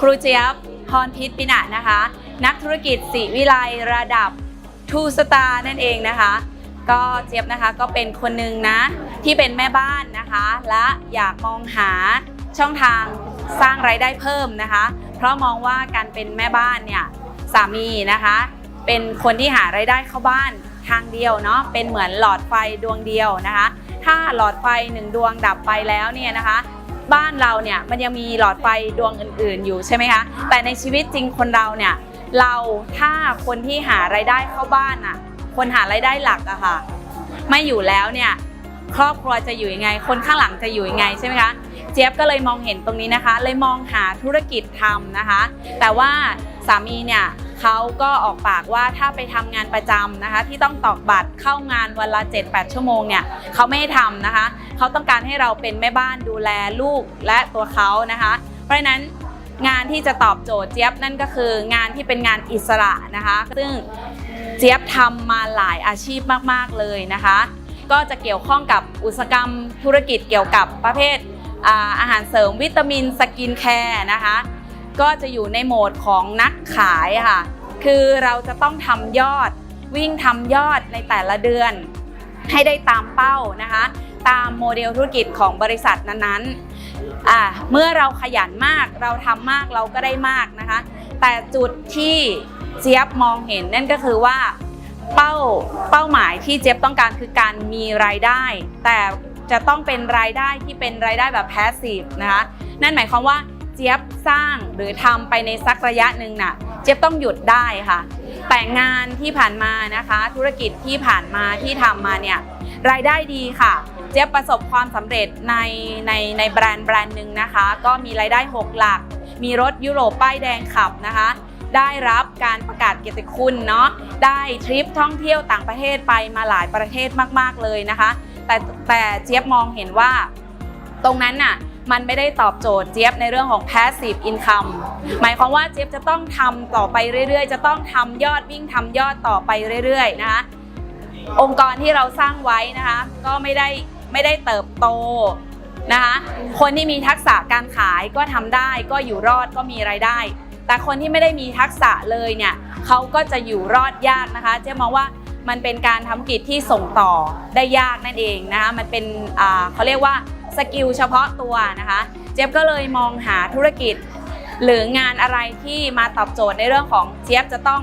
ครูเจี๊ยบพรพิษปินะนะคะ นักธุรกิจสีวิไลระดับทูสตาร์นั่นเองนะคะ ก็เจี๊ยบนะคะก็เป็นคนหนึ่งนะที่เป็นแม่บ้านนะคะ และอยากมองหาช่องทางสร้างไรายได้เพิ่มนะคะ เพราะมองว่าการเป็นแม่บ้านเนี่ยสามีนะคะ เป็นคนที่หารายได้เข้าบ้านทางเดียวเนาะเป็นเหมือนหลอดไฟดวงเดียวนะคะ ถ้าหลอดไฟหนึ่งดวงดับไปแล้วเนี่ยนะคะ บ้านเราเนี่ยมันยังมีหลอดไฟดวงอื่น ๆ อยู่ใช่ไหมคะแต่ในชีวิตจริงคนเราเนี่ยเราถ้าคนที่หารายได้เข้าบ้านอะคนหารายได้หลักอะค่ะไม่อยู่แล้วเนี่ยครอบครัวจะอยู่ยังไง คนข้างหลังจะอยู่ยังไงใช่ไหมคะเจี๊ยบก็เลยมองเห็นตรงนี้นะคะ เลยมองหาธุรกิจทำนะคะ แต่ว่า สามีเนี่ยเขาก็ออกปากว่าถ้าไปทำงานประจำนะคะ ที่ต้องตอกบัตรเข้างานวันละ 7-8 ชั่วโมงเนี่ยเขาไม่ให้ทำนะคะเขาต้องการให้เราเป็นแม่บ้านดูแลลูกและตัวเขานะคะ เพราะฉะนั้นงานที่จะตอบโจทย์เจี๊ยบนั่นก็คืองานที่เป็นงานอิสระนะคะ ซึ่งเจี๊ยบทำมาหลายอาชีพมากๆเลยนะคะ ก็จะเกี่ยวข้องกับอุตสาหกรรมธุรกิจเกี่ยวกับประเภทอาหารเสริมวิตามินสกินแคร์นะคะ ก็จะอยู่ในโหมดของนักขายค่ะ คือเราจะต้องทำยอดวิ่งทำยอดในแต่ละเดือน ให้ได้ตามเป้านะคะ ตามโมเดลธุรกิจของบริษัทนั้นๆอ่าเมื่อเราขยันมากเราทำมากเราก็ได้มากนะคะ แต่จุดที่เจี๊ยบมองเห็นนั่นก็คือว่าเป้าเป้าหมายที่เจี๊ยบต้องการคือการมีรายได้ แต่จะต้องเป็นรายได้ที่เป็นรายได้แบบแพสซีฟนะคะนั่นหมายความว่า เจี๊ยบสร้างหรือทำไปในสักระยะหนึ่งน่ะ เจี๊ยบต้องหยุดได้ค่ะ แต่งานที่ผ่านมานะคะ ธุรกิจที่ผ่านมาที่ทำมาเนี่ยรายได้ดีค่ะ เจี๊ยบประสบความสำเร็จในในในแบรนด์แบรนด์หนึ่งนะคะ ก็มีรายได้ 6 หลัก มีรถยุโรปป้ายแดงขับนะคะได้รับการประกาศเกียรติคุณเนาะได้ทริปท่องเที่ยวต่างประเทศไปมาหลายประเทศมาก ๆ เลยนะคะ แต่แต่เจี๊ยบมองเห็นว่าตรงนั้นน่ะ มันไม่ได้ตอบโจทย์เจี๊ยบในเรื่องของ passive income หมายความว่าเจี๊ยบจะต้องทำต่อไปเรื่อยๆ จะต้องทำยอดวิ่งทำยอดต่อไปเรื่อยๆนะคะองค์กรที่เราสร้างไว้นะคะก็ไม่ได้ไม่ได้เติบโตนะคะคนที่มีทักษะการขายก็ทำได้ก็อยู่รอดก็มีรายได้ แต่คนที่ไม่ได้มีทักษะเลยเนี่ยเขาก็จะอยู่รอดยากนะคะเจ๊มองว่ามันเป็นการทำกิจที่ส่งต่อได้ยากนั่นเองนะคะมันเป็นอ่าเขาเรียกว่า สกิลเฉพาะตัวนะคะ เจี๊ยบก็เลยมองหาธุรกิจ หรืองานอะไรที่มาตอบโจทย์ในเรื่องของเจี๊ยบจะต้อง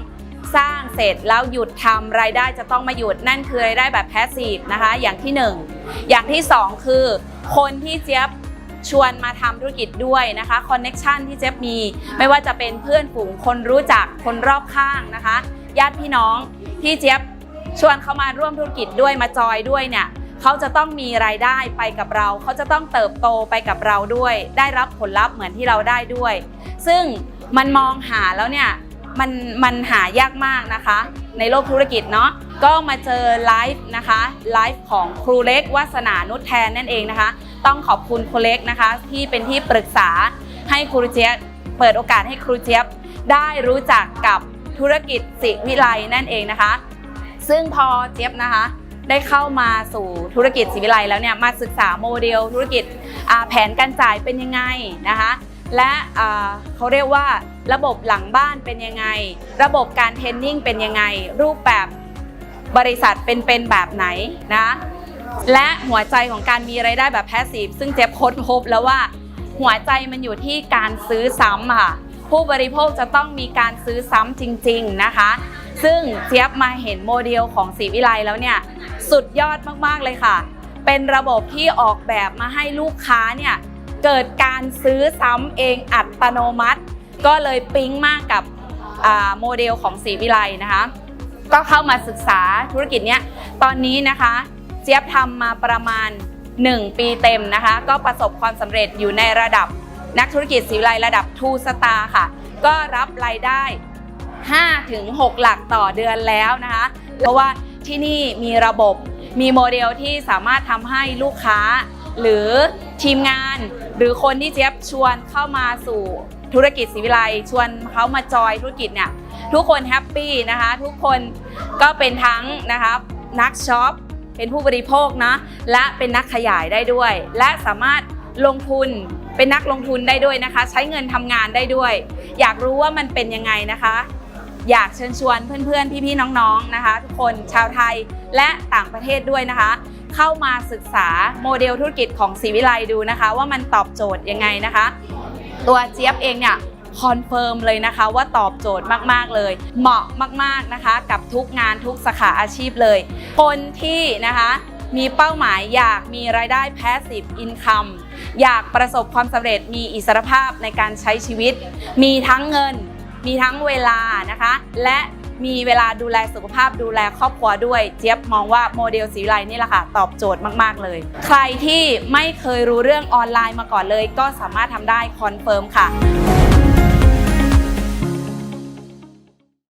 สร้างเสร็จแล้วหยุดทำรายได้จะต้องมาหยุดนั่นคือรายได้แบบแพสซีฟนะคะ อย่างที่หนึ่งอย่างที่สองคือ คนที่เจี๊ยบชวนมาทำธุรกิจด้วยนะคะคอนเน็ชันที่เจ๊บมี ไม่ว่าจะเป็นเพื่อนฝูงคนรู้จักคนรอบข้างนะคะ ญาติพี่น้องที่เจี๊บชวนเขามาร่วมธุรกิจด้วยมาจอยด้วยเนี่ย เขาจะต้องมีรายได้ไปกับเรา เขาจะต้องเติบโตไปกับเราด้วย ได้รับผลลัพธ์เหมือนที่เราได้ด้วย ซึ่งมันมองหาแล้วเนี่ยมันมันหายากมากนะคะ ในโลกธุรกิจเนาะก็มาเจอไลฟ์นะคะไลฟ์ของครูเล็กวาสนานุชแทนนั่นเองนะคะ ต้องขอบคุณครูเล็กนะคะ ที่เป็นที่ปรึกษาให้ครูเจี๊ยบเปิดโอกาสให้ครูเจี๊ยบได้รู้จักกับธุรกิจสิวิไลนั่นเองนะคะ ซึ่งพอเจี๊ยบนะคะ ได้เข้ามาสู่ธุรกิจสิวิไลแล้วเนี่ยมาศึกษาโมเดล ธุรกิจแผนการจ่ายเป็นยังไงนะคะและเขาเรียกว่าระบบหลังบ้านเป็นยังไง ระบบการเทรนนิ่งเป็นยังไง รูปแบบบริษัทเป็นเป็นแบบไหนนะและหัวใจของการมีรายได้แบบแพสซีฟซึ่งเจ๊ค้นพบแล้วว่าหัวใจมันอยู่ที่การซื้อซ้ำค่ะผู้บริโภคจะต้องมีการซื้อซ้ำจริง ๆนะคะ ซึ่งเจี๊ยบมาเห็นโมเดลของสีวิไลแล้วเนี่ย สุดยอดมากๆเลยค่ะ เป็นระบบที่ออกแบบมาให้ลูกค้าเนี่ยเกิดการซื้อซ้ำเองอัตโนมัติ ก็เลยปิ๊งมากกับโมเดลของสีวิไลนะคะ ก็เข้ามาศึกษาธุรกิจเนี้ยตอนนี้นะคะ เจี๊ยบทำมาประมาณ 1 ปีเต็มนะคะ ก็ประสบความสำเร็จอยู่ในระดับนักธุรกิจสีวิไลระดับ2 star ค่ะ ก็รับรายได้5ถึง6หลักต่อเดือนแล้วนะคะ เพราะว่า ที่นี่มีระบบ มีโมเดลที่สามารถทำให้ลูกค้า หรือทีมงาน หรือคนที่เจี๊ยบชวนเข้ามาสู่ธุรกิจสีวิไลชวนเขามาจอยธุรกิจเนี่ยทุกคนแฮปปี้นะคะ ทุกคนก็เป็นทั้งนะคะนักช็อปเป็นผู้บริโภคนะและเป็นนักขยายได้ด้วย และสามารถลงทุนเป็นนักลงทุนได้ด้วยนะคะ ใช้เงินทำงานได้ด้วย อยากรู้ว่ามันเป็นยังไงนะคะ อยากเชิญชวนเพื่อนๆ พี่ๆ น้องๆ นะคะ ทุกคนชาวไทยและต่างประเทศด้วยนะคะ เข้ามาศึกษาโมเดลธุรกิจของศรีวิไลดูนะคะ ว่ามันตอบโจทย์ยังไงนะคะ ตัวเจี๊ยบเองเนี่ยคอนเฟิร์มเลยนะคะว่าตอบโจทย์มากๆเลย เหมาะมากๆนะคะ กับทุกงานทุกสาขาอาชีพเลย คนที่นะคะมีเป้าหมายอยากมีรายได้ passive income อยากประสบความสำเร็จมีอิสรภาพในการใช้ชีวิต มีทั้งเงิน มีทั้งเวลานะคะ และมีเวลาดูแลสุขภาพดูแลครอบครัวด้วย เจี๊ยบมองว่าโมเดลสีวิไลนี่แหละค่ะ ตอบโจทย์มาก ๆ เลย ใครที่ไม่เคยรู้เรื่องออนไลน์มาก่อนเลย ก็สามารถทำได้คอนเฟิร์มค่ะ